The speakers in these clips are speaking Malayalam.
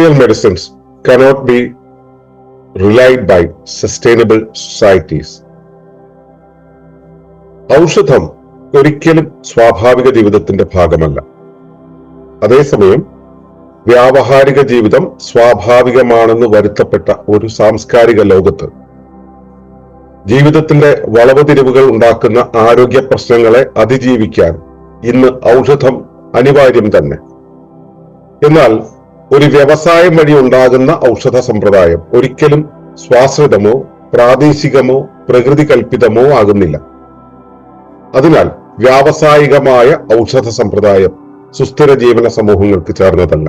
Industrial medicines cannot be relied by sustainable societies. ഔഷധം ഒരിക്കലും സ്വാഭാവിക ജീവിതത്തിന്റെ ഭാഗമല്ല അതേസമയം വ്യാവഹാരിക ജീവിതം സ്വാഭാവികമാണെന്ന് വരുത്തപ്പെട്ട ഒരു സാംസ്കാരിക ലോകത്ത് ജീവിതത്തിന്റെ വളവ് തിരിവുകൾ ഉണ്ടാക്കുന്ന ആരോഗ്യ പ്രശ്നങ്ങളെ അതിജീവിക്കാൻ ഇന്ന് ഔഷധം അനിവാര്യം തന്നെ എന്നാൽ ഒരു വ്യവസായം വഴി ഉണ്ടാകുന്ന ഔഷധ സമ്പ്രദായം ഒരിക്കലും സ്വാശ്രിതമോ പ്രാദേശികമോ പ്രകൃതി കൽപ്പിതമോ ആകുന്നില്ല. അതിനാൽ വ്യാവസായികമായ ഔഷധ സമ്പ്രദായം സുസ്ഥിര ജീവന സമൂഹങ്ങൾക്ക് ചേർന്നതല്ല.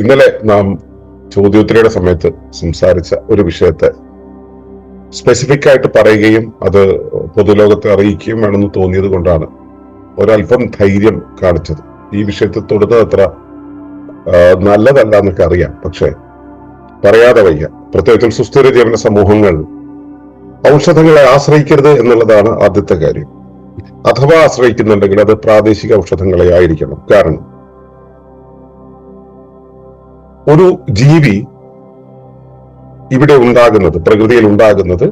ഇന്നലെ നാം ചോദ്യോത്തരയുടെ സമയത്ത് സംസാരിച്ച ഒരു വിഷയത്തെ സ്പെസിഫിക് ആയിട്ട് പറയുകയും അത് പൊതുലോകത്തെ അറിയിക്കുകയും വേണമെന്ന് തോന്നിയത് കൊണ്ടാണ് ഒരല്പം ധൈര്യം കാണിച്ചത്. ഈ വിഷയത്തെ തൊടുന്നത് അത്ര നല്ലതല്ല എന്നൊക്കെ അറിയാം. പക്ഷെ പറയാതെ വയ്യ. പ്രത്യേകിച്ചും സുസ്ഥിര ജീവന സമൂഹങ്ങൾ ഔഷധങ്ങളെ ആശ്രയിക്കരുത് എന്നുള്ളതാണ് ആദ്യത്തെ കാര്യം. അഥവാ ആശ്രയിക്കുന്നുണ്ടെങ്കിൽ അത് പ്രാദേശിക ഔഷധങ്ങളെ ആയിരിക്കണം. കാരണം ഒരു ജീവി ഇവിടെ ഉണ്ടാകുന്നത് പ്രകൃതിയിൽ ഉണ്ടാകുന്നത്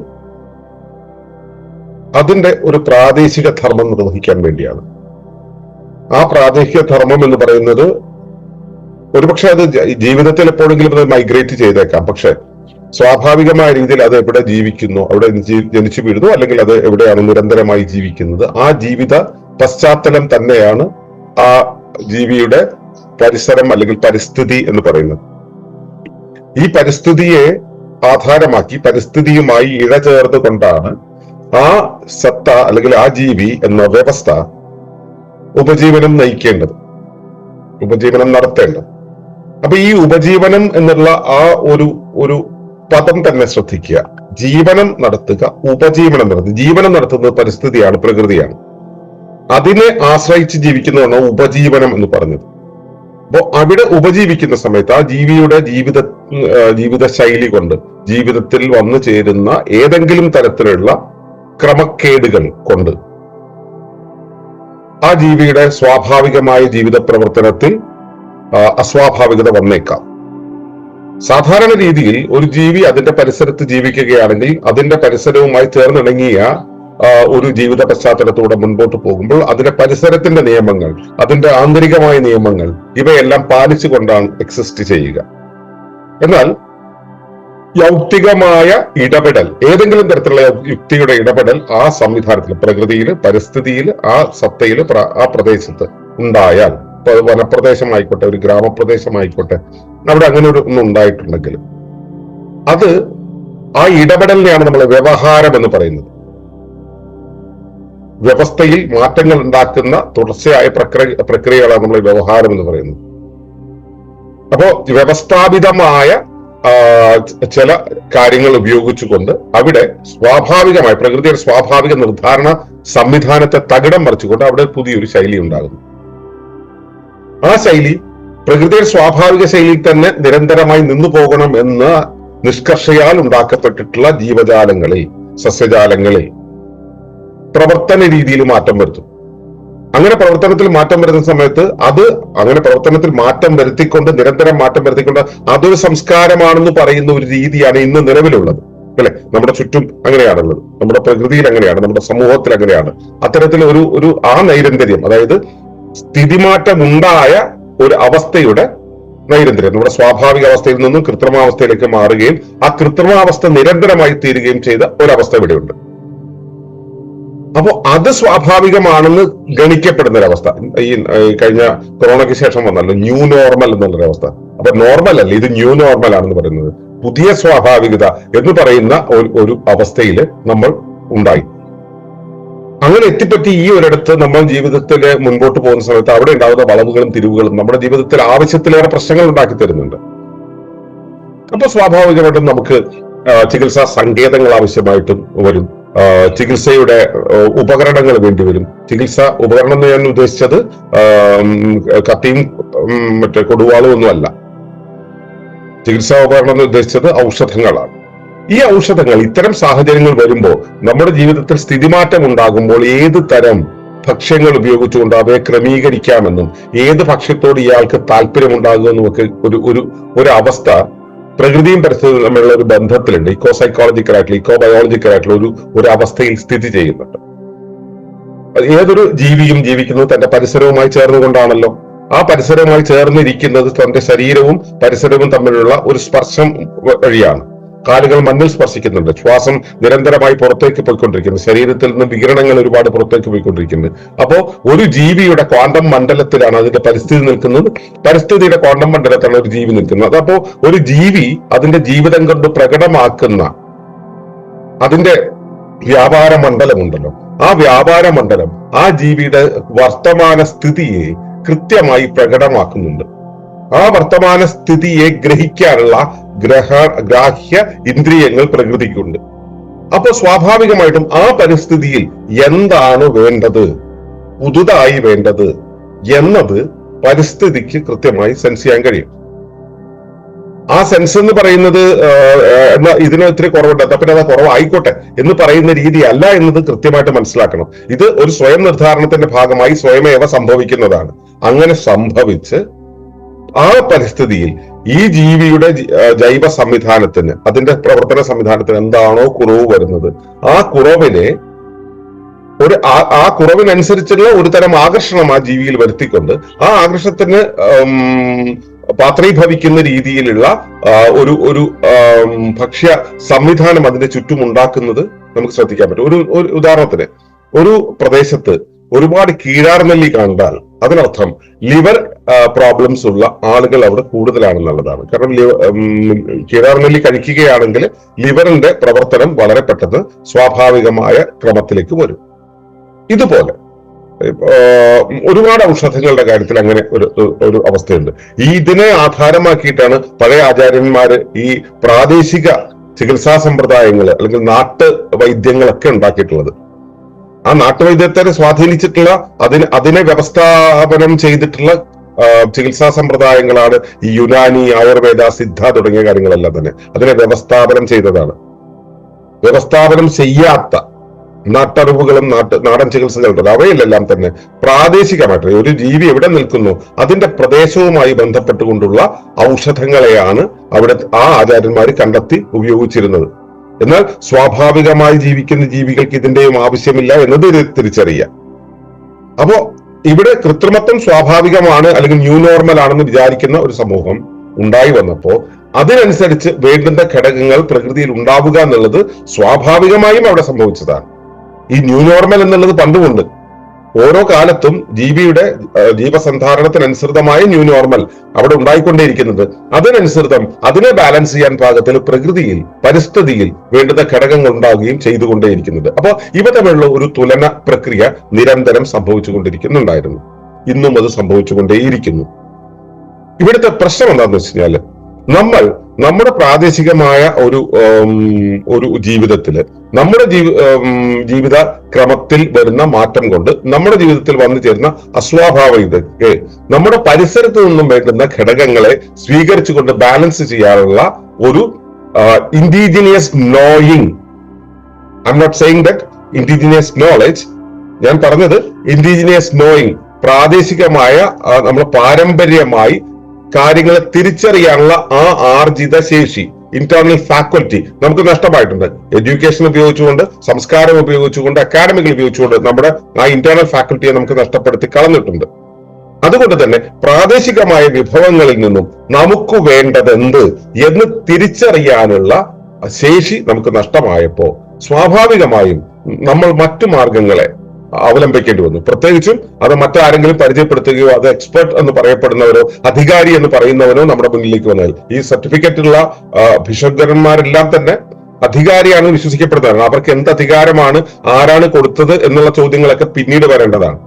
അതിന്റെ ഒരു പ്രാദേശിക ധർമ്മം നിർവഹിക്കാൻ വേണ്ടിയാണ്. ആ പ്രാദേശിക ധർമ്മം എന്ന് പറയുന്നത് ഒരുപക്ഷെ അത് ജീവിതത്തിൽ എപ്പോഴെങ്കിലും അത് മൈഗ്രേറ്റ് ചെയ്തേക്കാം. പക്ഷെ സ്വാഭാവികമായ രീതിയിൽ അത് എവിടെ ജീവിക്കുന്നു അവിടെ ജനിച്ചു വീഴുന്നു അല്ലെങ്കിൽ അത് എവിടെയാണ് നിരന്തരമായി ജീവിക്കുന്നത് ആ ജീവിത പശ്ചാത്തലം തന്നെയാണ് ആ ജീവിയുടെ പരിസരം അല്ലെങ്കിൽ പരിസ്ഥിതി എന്ന് പറയുന്നത്. ഈ പരിസ്ഥിതിയെ ആധാരമാക്കി പരിസ്ഥിതിയുമായി ഇഴചേർത്ത് കൊണ്ടാണ് ആ സത്ത അല്ലെങ്കിൽ ആ ജീവി എന്ന വ്യവസ്ഥ ഉപജീവനം നയിക്കേണ്ടത്. ഉപജീവനം നടത്തേണ്ടത്. അപ്പൊ ഈ ഉപജീവനം എന്നുള്ള ആ ഒരു ഒരു പദം തന്നെ ശ്രദ്ധിക്കുക. ജീവനം നടത്തുക ഉപജീവനം നടത്തുക. ജീവനം നടത്തുന്നത് പരിസ്ഥിതിയാണ് പ്രകൃതിയാണ്. അതിനെ ആശ്രയിച്ച് ജീവിക്കുന്നതാണ് ഉപജീവനം എന്ന് പറഞ്ഞത്. അപ്പോ അവിടെ ഉപജീവിക്കുന്ന സമയത്ത് ആ ജീവിയുടെ ജീവിത ജീവിത ശൈലി കൊണ്ട് ജീവിതത്തിൽ വന്നു ചേരുന്ന ഏതെങ്കിലും തരത്തിലുള്ള ക്രമക്കേടുകൾ കൊണ്ട് ആ ജീവിയുടെ സ്വാഭാവികമായ ജീവിത പ്രവർത്തനത്തിൽ അസ്വാഭാവികത വന്നേക്കാം. സാധാരണ രീതിയിൽ ഒരു ജീവി അതിന്റെ പരിസരത്ത് ജീവിക്കുകയാണെങ്കിൽ അതിന്റെ പരിസരവുമായി ചേർന്നിണങ്ങിയ ഒരു ജീവിത പശ്ചാത്തലത്തോടെ മുൻപോട്ട് പോകുമ്പോൾ അതിന്റെ പരിസരത്തിന്റെ നിയമങ്ങൾ അതിന്റെ ആന്തരികമായ നിയമങ്ങൾ ഇവയെല്ലാം പാലിച്ചുകൊണ്ടാണ് എക്സിസ്റ്റ് ചെയ്യുക. എന്നാൽ യൗക്തികമായ ഇടപെടൽ ഏതെങ്കിലും തരത്തിലുള്ള യുക്തിയുടെ ഇടപെടൽ ആ സംവിധാനത്തിൽ പ്രകൃതിയിൽ പരിസ്ഥിതിയിൽ ആ സത്തയിൽ ആ പ്രദേശത്ത് ഉണ്ടായാൽ വനപ്രദേശമായിക്കോട്ടെ ഒരു ഗ്രാമപ്രദേശമായിക്കോട്ടെ അവിടെ അങ്ങനെ ഒരു ഒന്നും ഉണ്ടായിട്ടുണ്ടെങ്കിൽ അത് ആ ഇടപെടലിനെയാണ് നമ്മൾ വ്യവഹാരം എന്ന് പറയുന്നത്. വ്യവസ്ഥയിൽ മാറ്റങ്ങൾ ഉണ്ടാക്കുന്ന തുടർച്ചയായ പ്രക്രിയ പ്രക്രിയകളാണ് നമ്മൾ വ്യവഹാരം എന്ന് പറയുന്നത്. അപ്പോ വ്യവസ്ഥാപിതമായ ചില കാര്യങ്ങൾ ഉപയോഗിച്ചുകൊണ്ട് അവിടെ സ്വാഭാവികമായി പ്രകൃതിയുടെ സ്വാഭാവിക നിർദ്ധാരണ സംവിധാനത്തെ തകിടം മറിച്ചുകൊണ്ട് അവിടെ പുതിയൊരു ശൈലി ഉണ്ടാകുന്നു. ആ ശൈലി പ്രകൃതിയുടെ സ്വാഭാവിക ശൈലിയിൽ തന്നെ നിരന്തരമായി നിന്നു പോകണം എന്ന നിഷ്കർഷയാൽ ഉണ്ടാക്കപ്പെട്ടിട്ടുള്ള ജീവജാലങ്ങളെ സസ്യജാലങ്ങളിൽ പ്രവർത്തന രീതിയിൽ മാറ്റം വരുത്തും. അങ്ങനെ പ്രവർത്തനത്തിൽ മാറ്റം വരുന്ന സമയത്ത് അത് അങ്ങനെ പ്രവർത്തനത്തിൽ മാറ്റം വരുത്തിക്കൊണ്ട് നിരന്തരം മാറ്റം വരുത്തിക്കൊണ്ട് അതൊരു സംസ്കാരമാണെന്ന് പറയുന്ന ഒരു രീതിയാണ് ഇന്ന് നിലവിലുള്ളത്. അല്ലെ? നമ്മുടെ ചുറ്റും അങ്ങനെയാണുള്ളത്. നമ്മുടെ പ്രകൃതിയിൽ അങ്ങനെയാണ് നമ്മുടെ സമൂഹത്തിൽ അങ്ങനെയാണ്. അത്തരത്തിൽ ഒരു ഒരു ആ നൈരന്തര്യം അതായത് സ്ഥിതിമാറ്റം ഉണ്ടായ ഒരു അവസ്ഥയുടെ നൈരന്തര്യം നമ്മുടെ സ്വാഭാവിക അവസ്ഥയിൽ നിന്നും കൃത്രിമാവസ്ഥയിലേക്ക് മാറുകയും ആ കൃത്രിമാവസ്ഥ നിരന്തരമായി തീരുകയും ചെയ്ത ഒരവസ്ഥ ഇവിടെയുണ്ട്. അപ്പോ അത് സ്വാഭാവികമാണെന്ന് ഗണിക്കപ്പെടുന്ന ഒരവസ്ഥ ഈ കഴിഞ്ഞ കൊറോണയ്ക്ക് ശേഷം വന്നല്ലോ ന്യൂ നോർമൽ എന്നുള്ളൊരവസ്ഥ. അപ്പൊ നോർമൽ അല്ല ഇത് ന്യൂ നോർമൽ ആണെന്ന് പറയുന്നത്. പുതിയ സ്വാഭാവികത എന്ന് പറയുന്ന ഒരു- അവസ്ഥയിൽ നമ്മൾ ഉണ്ടായി. അങ്ങനെ എത്തിപ്പറ്റി ഈ ഒരിടത്ത് നമ്മൾ ജീവിതത്തിൽ മുൻപോട്ട് പോകുന്ന സമയത്ത് അവിടെ ഉണ്ടാകുന്ന വളവുകളും തിരിവുകളും നമ്മുടെ ജീവിതത്തിൽ ആവശ്യത്തിലേറെ പ്രശ്നങ്ങൾ ഉണ്ടാക്കി തരുന്നുണ്ട്. അപ്പൊ സ്വാഭാവികമായിട്ടും നമുക്ക് ചികിത്സാ സങ്കേതങ്ങൾ ആവശ്യമായിട്ടും വരും. ചികിത്സയുടെ ഉപകരണങ്ങൾ വേണ്ടിവരും ചികിത്സ ഉപകരണം എന്ന് ഞാൻ ഉദ്ദേശിച്ചത് കത്തിയും മറ്റേ കൊടുവാളും ഒന്നുമല്ല ചികിത്സാ ഉപകരണം എന്ന് ഉദ്ദേശിച്ചത് ഔഷധങ്ങളാണ്. ഈ ഔഷധങ്ങൾ ഇത്തരം സാഹചര്യങ്ങൾ വരുമ്പോൾ നമ്മുടെ ജീവിതത്തിൽ സ്ഥിതിമാറ്റം ഉണ്ടാകുമ്പോൾ ഏത് തരം ഭക്ഷ്യങ്ങൾ ഉപയോഗിച്ചുകൊണ്ട് അവയെ ക്രമീകരിക്കാമെന്നും ഏത് ഭക്ഷ്യത്തോട് ഇയാൾക്ക് താല്പര്യമുണ്ടാകുമെന്നും ഒക്കെ ഒരു ഒരു ഒരു അവസ്ഥ പ്രകൃതിയും പരിസ്ഥിതിയും തമ്മിലുള്ള ഒരു ബന്ധത്തിലുണ്ട്. ഇക്കോ സൈക്കോളജിക്കൽ ആയിട്ടുള്ള ഇക്കോ ബയോളജിക്കൽ ആയിട്ടുള്ള ഒരു ഒരു അവസ്ഥയിൽ സ്ഥിതി ചെയ്യുന്നുണ്ട്. ഏതൊരു ജീവിയും ജീവിക്കുന്നത് തന്റെ പരിസരവുമായി ചേർന്നുകൊണ്ടാണല്ലോ. ആ പരിസരവുമായി ചേർന്നിരിക്കുന്നത് തന്റെ ശരീരവും പരിസരവും തമ്മിലുള്ള ഒരു സ്പർശം വഴിയാണ്. കാലുകൾ മണ്ണിൽ സ്പർശിക്കുന്നുണ്ട്. ശ്വാസം നിരന്തരമായി പുറത്തേക്ക് പോയിക്കൊണ്ടിരിക്കുന്നു. ശരീരത്തിൽ നിന്ന് വികിരണങ്ങൾ ഒരുപാട് പുറത്തേക്ക് പോയിക്കൊണ്ടിരിക്കുന്നു. അപ്പോൾ ഒരു ജീവിയുടെ ക്വാണ്ടം മണ്ഡലത്തിലാണ് അതിന്റെ പരിസ്ഥിതി നിൽക്കുന്നത്. പരിസ്ഥിതിയുടെ ക്വാണ്ടം മണ്ഡലത്തിലാണ് ഒരു ജീവി നിൽക്കുന്നത്. അപ്പോൾ ഒരു ജീവി അതിന്റെ ജീവിതം കൊണ്ട് പ്രകടമാക്കുന്ന അതിന്റെ വ്യാപാര മണ്ഡലമുണ്ടല്ലോ. ആ വ്യാപാര മണ്ഡലം ആ ജീവിയുടെ വർത്തമാന സ്ഥിതിയെ കൃത്യമായി പ്രകടമാക്കുന്നുണ്ട്. ആ വർത്തമാന സ്ഥിതിയെ ഗ്രഹിക്കാനുള്ള ഗ്രഹ ഗ്രാഹ്യ ഇന്ദ്രിയങ്ങൾ പ്രകൃതിക്കുണ്ട്. അപ്പൊ സ്വാഭാവികമായിട്ടും ആ പരിസ്ഥിതിയിൽ എന്താണ് വേണ്ടത്? പുതുതായി വേണ്ടത് എന്നത് പരിസ്ഥിതിക്ക് കൃത്യമായി സെൻസ് ചെയ്യാൻ കഴിയും. ആ സെൻസ് എന്ന് പറയുന്നത് ഇതിന് ഇത്തിരി കുറവുണ്ട്. എന്നാ പിന്നെ അത് കുറവായിക്കോട്ടെ എന്ന് പറയുന്ന രീതി അല്ല എന്നത് കൃത്യമായിട്ട് മനസ്സിലാക്കണം. ഇത് ഒരു സ്വയം നിർദ്ധാരണത്തിന്റെ ഭാഗമായി സ്വയമേവ സംഭവിക്കുന്നതാണ്. അങ്ങനെ സംഭവിച്ച് ആ പരിസ്ഥിതിയിൽ ഈ ജീവിയുടെ ജൈവ സംവിധാനത്തിന് അതിന്റെ പ്രവർത്തന സംവിധാനത്തിന് എന്താണോ കുറവ് വരുന്നത് ആ കുറവിനെ ഒരു ആ- കുറവിനനുസരിച്ചുള്ള ഒരു തരം ആകർഷണം ആ ജീവിയിൽ വരുത്തിക്കൊണ്ട് ആ ആകർഷണത്തിന് പാത്രീഭവിക്കുന്ന രീതിയിലുള്ള ഒരു ഒരു ഭക്ഷ്യ സംവിധാനം അതിന്റെ ചുറ്റും ഉണ്ടാക്കുന്നത് നമുക്ക് ശ്രദ്ധിക്കാൻ പറ്റും. ഒരു ഒരു ഉദാഹരണത്തിന് ഒരു പ്രദേശത്ത് ഒരുപാട് കീഴാർനെല്ലി കണ്ടാൽ അതിനർത്ഥം ലിവർ പ്രോബ്ലംസ് ഉള്ള ആളുകൾ അവിടെ കൂടുതലാണെന്നുള്ളതാണ്. കാരണം കീഴാർനെല്ലി കഴിക്കുകയാണെങ്കിൽ ലിവറിന്റെ പ്രവർത്തനം വളരെ പെട്ടെന്ന് സ്വാഭാവികമായ ക്രമത്തിലേക്ക് വരും. ഇതുപോലെ ഒരുപാട് ഔഷധങ്ങളുടെ കാര്യത്തിൽ അങ്ങനെ ഒരു ഒരു- ഒരു അവസ്ഥയുണ്ട്. ഈ ഇതിനെ ആധാരമാക്കിയിട്ടാണ് പഴയ ആചാര്യന്മാര് ഈ പ്രാദേശിക ചികിത്സാ സമ്പ്രദായങ്ങൾ അല്ലെങ്കിൽ നാട്ട് വൈദ്യങ്ങളൊക്കെ ഉണ്ടാക്കിയിട്ടുള്ളത്. ആ നാട്ടുവൈദ്യത്തെ സ്വാധീനിച്ചിട്ടുള്ള അതിന് അതിനെ വ്യവസ്ഥാപനം ചെയ്തിട്ടുള്ള ചികിത്സാ സമ്പ്രദായങ്ങളാണ് ഈ യുനാനി ആയുർവേദ സിദ്ധ തുടങ്ങിയ കാര്യങ്ങളെല്ലാം തന്നെ. അതിനെ വ്യവസ്ഥാപനം ചെയ്തതാണ്. വ്യവസ്ഥാപനം ചെയ്യാത്ത നാട്ടറിവുകളും നാട്ട് നാടൻ ചികിത്സകളുണ്ട്. അവയിലെല്ലാം തന്നെ പ്രാദേശികമായിട്ട് ഒരു ജീവി എവിടെ നിൽക്കുന്നു അതിന്റെ പ്രദേശവുമായി ബന്ധപ്പെട്ടുകൊണ്ടുള്ള ഔഷധങ്ങളെയാണ് അവിടെ ആ ആചാര്യന്മാർ കണ്ടെത്തി ഉപയോഗിച്ചിരുന്നത്. എന്നാൽ സ്വാഭാവികമായി ജീവിക്കുന്ന ജീവികൾക്ക് ഇതിന്റെയും ആവശ്യമില്ല എന്നത് തിരിച്ചറിയുക. തിരിച്ചറിയാം അപ്പോ ഇവിടെ കൃത്രിമത്വം സ്വാഭാവികമാണ് അല്ലെങ്കിൽ ന്യൂ നോർമൽ ആണെന്ന് വിചാരിക്കുന്ന ഒരു സമൂഹം ഉണ്ടായി വന്നപ്പോ അതിനനുസരിച്ച് വേണ്ടുന്ന ഘടകങ്ങൾ പ്രകൃതിയിൽ ഉണ്ടാവുക എന്നുള്ളത് സ്വാഭാവികമായും അവിടെ സംഭവിച്ചതാണ്. ഈ ന്യൂ നോർമൽ എന്നുള്ളത് പണ്ടുമുണ്ട്. ഓരോ കാലത്തും ജീവിയുടെ ജീവസന്ധാരണത്തിനനുസൃതമായി ന്യൂ നോർമൽ അവിടെ ഉണ്ടായിക്കൊണ്ടേയിരിക്കുന്നത്. അതിനനുസൃതം അതിനെ ബാലൻസ് ചെയ്യാൻ പാകത്തിൽ പ്രകൃതിയിൽ പരിസ്ഥിതിയിൽ വേണ്ടുന്ന ഘടകങ്ങൾ ഉണ്ടാവുകയും ചെയ്തുകൊണ്ടേയിരിക്കുന്നത്. അപ്പൊ ഇവ തമ്മിലുള്ള ഒരു തുലന പ്രക്രിയ നിരന്തരം സംഭവിച്ചുകൊണ്ടിരിക്കുന്നുണ്ടായിരുന്നു. ഇന്നും അത് സംഭവിച്ചുകൊണ്ടേയിരിക്കുന്നു. ഇവിടുത്തെ പ്രശ്നം എന്താണെന്ന് വെച്ച് നമ്മൾ നമ്മുടെ പ്രാദേശികമായ ഒരു ഒരു ജീവിതത്തിൽ നമ്മുടെ ജീവി ജീവിത ക്രമത്തിൽ വരുന്ന മാറ്റം കൊണ്ട് നമ്മുടെ ജീവിതത്തിൽ വന്നു ചേരുന്ന അസ്വാഭാവികതയ്ക്ക് നമ്മുടെ പരിസരത്തു നിന്നും വേണ്ടുന്ന ഘടകങ്ങളെ സ്വീകരിച്ചുകൊണ്ട് ബാലൻസ് ചെയ്യാനുള്ള ഒരു indigenous knowing I'm not saying that indigenous knowledge ഞാൻ പറഞ്ഞത് ഇൻഡിജിനിയസ് നോയിങ് പ്രാദേശികമായ നമ്മുടെ പാരമ്പര്യമായി കാര്യങ്ങളെ തിരിച്ചറിയാനുള്ള ആ ആർജിത ശേഷി ഇന്റേണൽ ഫാക്കൽറ്റി നമുക്ക് നഷ്ടമായിട്ടുണ്ട്. എഡ്യൂക്കേഷൻ ഉപയോഗിച്ചുകൊണ്ട് സംസ്കാരം ഉപയോഗിച്ചുകൊണ്ട് അക്കാഡമികൾ ഉപയോഗിച്ചുകൊണ്ട് നമ്മുടെ ആ ഇന്റേണൽ ഫാക്കൽറ്റിയെ നമുക്ക് നഷ്ടപ്പെടുത്തി കളഞ്ഞിട്ടുണ്ട്. അതുകൊണ്ട് തന്നെ പ്രാദേശികമായ വിഭവങ്ങളിൽ നിന്നും നമുക്ക് വേണ്ടതെന്ത് എന്ന് തിരിച്ചറിയാനുള്ള ശേഷി നമുക്ക് നഷ്ടമായപ്പോ സ്വാഭാവികമായും നമ്മൾ മറ്റു മാർഗങ്ങളെ അവലംബിക്കേണ്ടി വന്നു. പ്രത്യേകിച്ചും അത് മറ്റാരെങ്കിലും പരിചയപ്പെടുത്തുകയോ അത് എക്സ്പെർട്ട് എന്ന് പറയപ്പെടുന്നവരോ അധികാരി എന്ന് പറയുന്നവനോ നമ്മുടെ മുന്നിലേക്ക് വന്നാൽ ഈ സർട്ടിഫിക്കറ്റുള്ള ഭിഷഗ്വരന്മാരെല്ലാം തന്നെ അധികാരിയാണ് വിശ്വസിക്കപ്പെടുന്നത് അവർക്ക് എന്ത് അധികാരമാണ് ആരാണ് കൊടുത്തത് എന്നുള്ള ചോദ്യങ്ങളൊക്കെ പിന്നീട് വരേണ്ടതാണ്.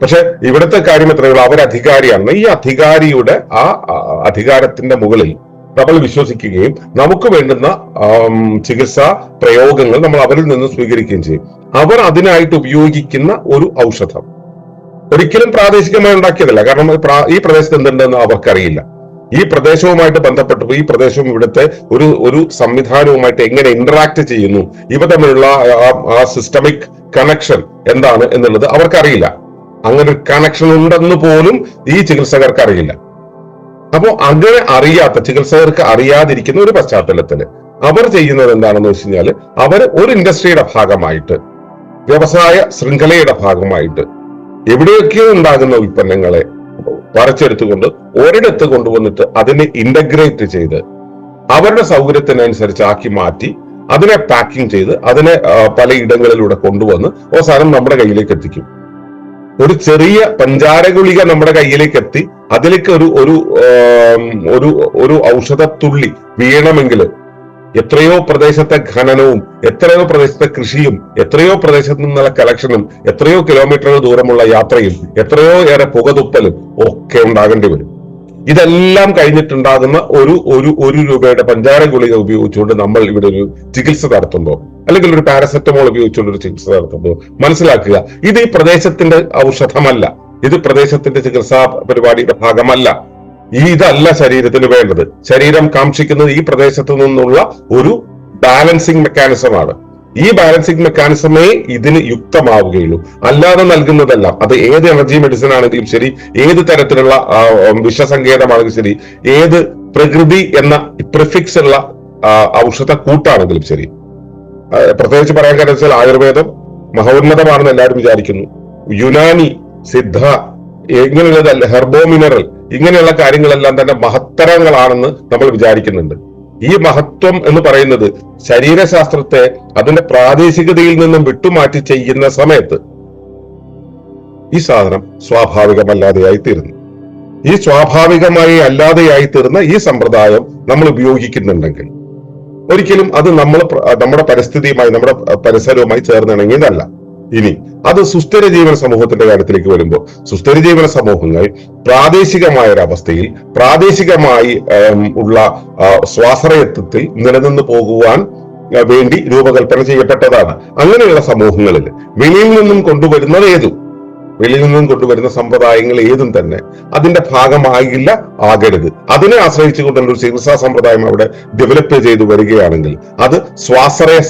പക്ഷെ ഇവിടുത്തെ കാര്യം എത്രയുള്ളൂ അവർ അധികാരിയാണ് ഈ അധികാരിയുടെ ആ, അധികാരത്തിന്റെ മുകളിൽ നമ്മൾ വിശ്വസിക്കുകയും നമുക്ക് വേണ്ടുന്ന ചികിത്സാ പ്രയോഗങ്ങൾ നമ്മൾ അവരിൽ നിന്ന് സ്വീകരിക്കുകയും ചെയ്യും. അവർ അതിനായിട്ട് ഉപയോഗിക്കുന്ന ഒരു ഔഷധം. ഒരിക്കലും പ്രാദേശികമായി ഉണ്ടാക്കിയതല്ല. കാരണം ഈ പ്രദേശത്ത് എന്തുണ്ടെന്ന് അവർക്കറിയില്ല. ഈ പ്രദേശവുമായിട്ട് ബന്ധപ്പെട്ട് ഈ പ്രദേശവും ഇവിടുത്തെ ഒരു ഒരു സംവിധാനവുമായിട്ട് എങ്ങനെ ഇന്ററാക്ട് ചെയ്യുന്നു ഇവ തമ്മിലുള്ള ആ സിസ്റ്റമിക് കണക്ഷൻ എന്താണ് എന്നുള്ളത് അവർക്കറിയില്ല. അങ്ങനെ ഒരു കണക്ഷൻ ഉണ്ടെന്ന് പോലും ഈ ചികിത്സകർക്ക് അറിയില്ല അപ്പോ അങ്ങനെ അറിയാത്ത ചികിത്സകർക്ക് അറിയാതിരിക്കുന്ന ഒരു പശ്ചാത്തലത്തിൽ അവർ ചെയ്യുന്നത് എന്താണെന്ന് വെച്ച് കഴിഞ്ഞാൽ അവർ ഒരു ഇൻഡസ്ട്രിയുടെ ഭാഗമായിട്ട് വ്യവസായ ശൃംഖലയുടെ ഭാഗമായിട്ട് എവിടെയൊക്കെ ഉണ്ടാകുന്ന ഉൽപ്പന്നങ്ങളെ വരച്ചെടുത്തുകൊണ്ട് ഒരിടത്ത് കൊണ്ടുവന്നിട്ട് അതിനെ ഇന്റഗ്രേറ്റ് ചെയ്ത് അവരുടെ സൗകര്യത്തിനനുസരിച്ച് ആക്കി മാറ്റി അതിനെ പാക്കിംഗ് ചെയ്ത് അതിനെ പലയിടങ്ങളിലൂടെ കൊണ്ടുവന്ന് അവസാനം നമ്മുടെ കയ്യിലേക്ക് എത്തിക്കും. ഒരു ചെറിയ പഞ്ചാരഗുളിക നമ്മുടെ കയ്യിലേക്ക് എത്തി അതിലേക്ക് ഒരു ഒരു ഒരു ഒരു ഔഷധത്തുള്ളി വീണമെങ്കിൽ എത്രയോ പ്രദേശത്തെ ഖനനവും എത്രയോ പ്രദേശത്തെ കൃഷിയും എത്രയോ പ്രദേശത്ത് നിന്നുള്ള കളക്ഷനും എത്രയോ കിലോമീറ്ററുകൾ ദൂരമുള്ള യാത്രയും എത്രയോ ഏറെ പുകതുപ്പലും ഒക്കെ ഉണ്ടാകേണ്ടി വരും. ഇതെല്ലാം കഴിഞ്ഞിട്ടുണ്ടാകുന്ന ഒരു ഒരു ഒരു രൂപയുടെ പഞ്ചാര ഗുളിക ഉപയോഗിച്ചുകൊണ്ട് നമ്മൾ ഇവിടെ ഒരു ചികിത്സ നടത്തുമ്പോൾ അല്ലെങ്കിൽ ഒരു പാരസെറ്റമോൾ ഉപയോഗിച്ചുകൊണ്ട് ഒരു ചികിത്സ നടത്തുമ്പോൾ മനസ്സിലാക്കുക ഇത് ഈ പ്രദേശത്തിന്റെ ഔഷധമല്ല. ഇത് പ്രദേശത്തിന്റെ ചികിത്സാ പരിപാടിയുടെ ഭാഗമല്ല. ഈ ഇതല്ല ശരീരത്തിന് വേണ്ടത്. ശരീരം കാക്ഷിക്കുന്നത് ഈ പ്രദേശത്ത് നിന്നുള്ള ഒരു ബാലൻസിങ് മെക്കാനിസമാണ് ഈ ബാലൻസിങ് മെക്കാനിസമേ ഇതിന് യുക്തമാവുകയുള്ളൂ. അല്ലാതെ നൽകുന്നതല്ല. അത് ഏത് എനർജി മെഡിസിൻ ആണെങ്കിലും ശരി ഏത് തരത്തിലുള്ള വിഷസങ്കേതമാണെങ്കിലും ശരി ഏത് പ്രകൃതി എന്ന പ്രിഫിക്സ് ഉള്ള ഔഷധ കൂട്ടാണെങ്കിലും ശരി. പ്രത്യേകിച്ച് പറയാൻ കാരണം വെച്ചാൽ ആയുർവേദം മഹോന്നതമാണെന്ന് എല്ലാവരും വിചാരിക്കുന്നു. യുനാനി സിദ്ധ ഇങ്ങനെയുള്ള ഹെർബോ മിനറൽ ഇങ്ങനെയുള്ള കാര്യങ്ങളെല്ലാം തന്നെ മഹത്തരങ്ങളാണെന്ന് നമ്മൾ വിചാരിക്കുന്നുണ്ട്. ഈ മഹത്വം എന്ന് പറയുന്നത് ശരീരശാസ്ത്രത്തെ അതിന്റെ പ്രാദേശികതയിൽ നിന്നും വിട്ടുമാറ്റി ചെയ്യുന്ന സമയത്ത് ഈ സാധനം സ്വാഭാവികമല്ലാതെയായി തീരുന്നു ഈ സ്വാഭാവികമായി അല്ലാതെയായി തീർന്ന ഈ സമ്പ്രദായം നമ്മൾ ഉപയോഗിക്കുന്നുണ്ടെങ്കിൽ ഒരിക്കലും അത് നമ്മൾ നമ്മുടെ പരിസ്ഥിതിയുമായി നമ്മുടെ പരിസരവുമായി ചേർന്നിണങ്ങിയതല്ല. ഇനി അത് സുസ്ഥിര ജീവന സമൂഹത്തിന്റെ കാര്യത്തിലേക്ക് വരുമ്പോൾ സുസ്ഥിര ജീവന സമൂഹങ്ങൾ പ്രാദേശികമായ ഒരു അവസ്ഥയിൽ പ്രാദേശികമായി ഉള്ള സ്വാശ്രയത്വത്തിൽ നിലനിന്ന് പോകുവാൻ വേണ്ടി രൂപകൽപ്പന ചെയ്യപ്പെട്ടതാണ്. അങ്ങനെയുള്ള സമൂഹങ്ങളിൽ വെളിയിൽ നിന്നും കൊണ്ടുവരുന്നത് ഏതും? വെളിയിൽ നിന്നും കൊണ്ടുവരുന്ന സമ്പ്രദായങ്ങൾ ഏതും തന്നെ അതിന്റെ ഭാഗമായില്ല ആകരുത്. അതിനെ ആശ്രയിച്ചുകൊണ്ടുള്ള ഒരു ചികിത്സാ സമ്പ്രദായം അവിടെ ഡെവലപ്പ് ചെയ്തു വരികയാണെങ്കിൽ അത് സ്വാശ്രയ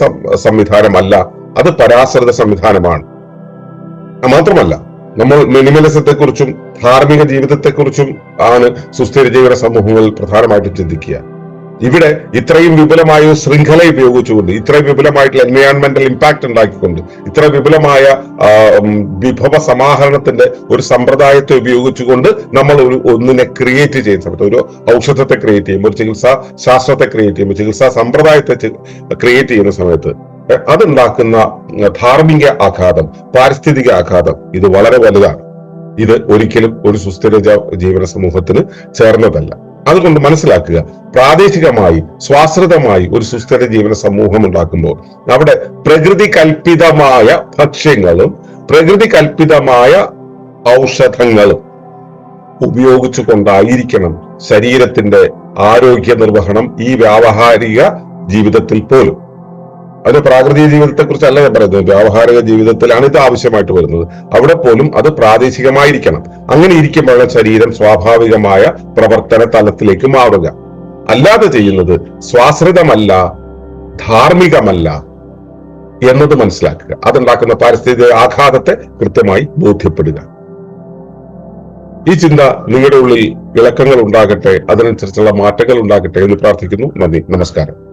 സംവിധാനമല്ല. അത് പരാശ്രിത സംവിധാനമാണ്. മാത്രമല്ല നമ്മൾ മിനിമലിസത്തെക്കുറിച്ചും ധാർമ്മിക ജീവിതത്തെക്കുറിച്ചും ആണ് സുസ്ഥിര ജീവിത സമൂഹങ്ങൾ പ്രധാനമായിട്ടും ചിന്തിക്കുക. ഇവിടെ ഇത്രയും വിപുലമായ ശൃംഖല ഉപയോഗിച്ചുകൊണ്ട് ഇത്രയും വിപുലമായിട്ടുള്ള എൻവയോൺമെന്റൽ ഇമ്പാക്ട് ഉണ്ടാക്കിക്കൊണ്ട് ഇത്ര വിപുലമായ വിഭവ സമാഹരണത്തിന്റെ ഒരു സമ്പ്രദായത്തെ ഉപയോഗിച്ചുകൊണ്ട് നമ്മൾ ഒരു ഒന്നിനെ ക്രിയേറ്റ് ചെയ്യുന്ന സമയത്ത് ഒരു ഔഷധത്തെ ക്രിയേറ്റ് ചെയ്യുമ്പോൾ ഒരു ചികിത്സാ ശാസ്ത്രത്തെ ക്രിയേറ്റ് ചെയ്യുമ്പോൾ ചികിത്സാ സമ്പ്രദായത്തെ ക്രിയേറ്റ് ചെയ്യുന്ന സമയത്ത് അതുണ്ടാക്കുന്ന ധാർമ്മിക ആഘാതം പാരിസ്ഥിതിക ആഘാതം ഇത് വളരെ വലുതാണ്. ഇത് ഒരിക്കലും ഒരു സുസ്ഥിര ജീവന സമൂഹത്തിന് ചേർന്നതല്ല. അതുകൊണ്ട് മനസ്സിലാക്കുക പ്രാദേശികമായി സ്വാശ്രിതമായി ഒരു സുസ്ഥിര ജീവന സമൂഹം ഉണ്ടാക്കുമ്പോൾ അവിടെ പ്രകൃതി കൽപ്പിതമായ ഭക്ഷ്യങ്ങളും പ്രകൃതി കൽപ്പിതമായ ഔഷധങ്ങളും ഉപയോഗിച്ചു കൊണ്ടായിരിക്കണം ശരീരത്തിന്റെ ആരോഗ്യ നിർവഹണം ഈ വ്യാവഹാരിക ജീവിതത്തിൽ പോലും. അത് പ്രാകൃതി ജീവിതത്തെ കുറിച്ചല്ല ഞാൻ പറയുന്നത്. വ്യാവഹാരിക ജീവിതത്തിലാണ് ഇത് ആവശ്യമായിട്ട് വരുന്നത്. അവിടെ പോലും അത് പ്രാദേശികമായിരിക്കണം. അങ്ങനെ ഇരിക്കുമ്പോഴാണ് ശരീരം സ്വാഭാവികമായ പ്രവർത്തന തലത്തിലേക്ക് മാറുക. അല്ലാതെ ചെയ്യുന്നത് സ്വാശ്രിതമല്ല ധാർമ്മികമല്ല എന്നത് മനസ്സിലാക്കുക. അതുണ്ടാക്കുന്ന പാരിസ്ഥിതിക ആഘാതത്തെ കൃത്യമായി ബോധ്യപ്പെടുക. ഈ ചിന്ത നിങ്ങളുടെ ഉള്ളിൽ ഇളക്കങ്ങൾ ഉണ്ടാകട്ടെ അതിനനുസരിച്ചുള്ള മാറ്റങ്ങൾ ഉണ്ടാകട്ടെ എന്ന് പ്രാർത്ഥിക്കുന്നു. നന്ദി. നമസ്കാരം.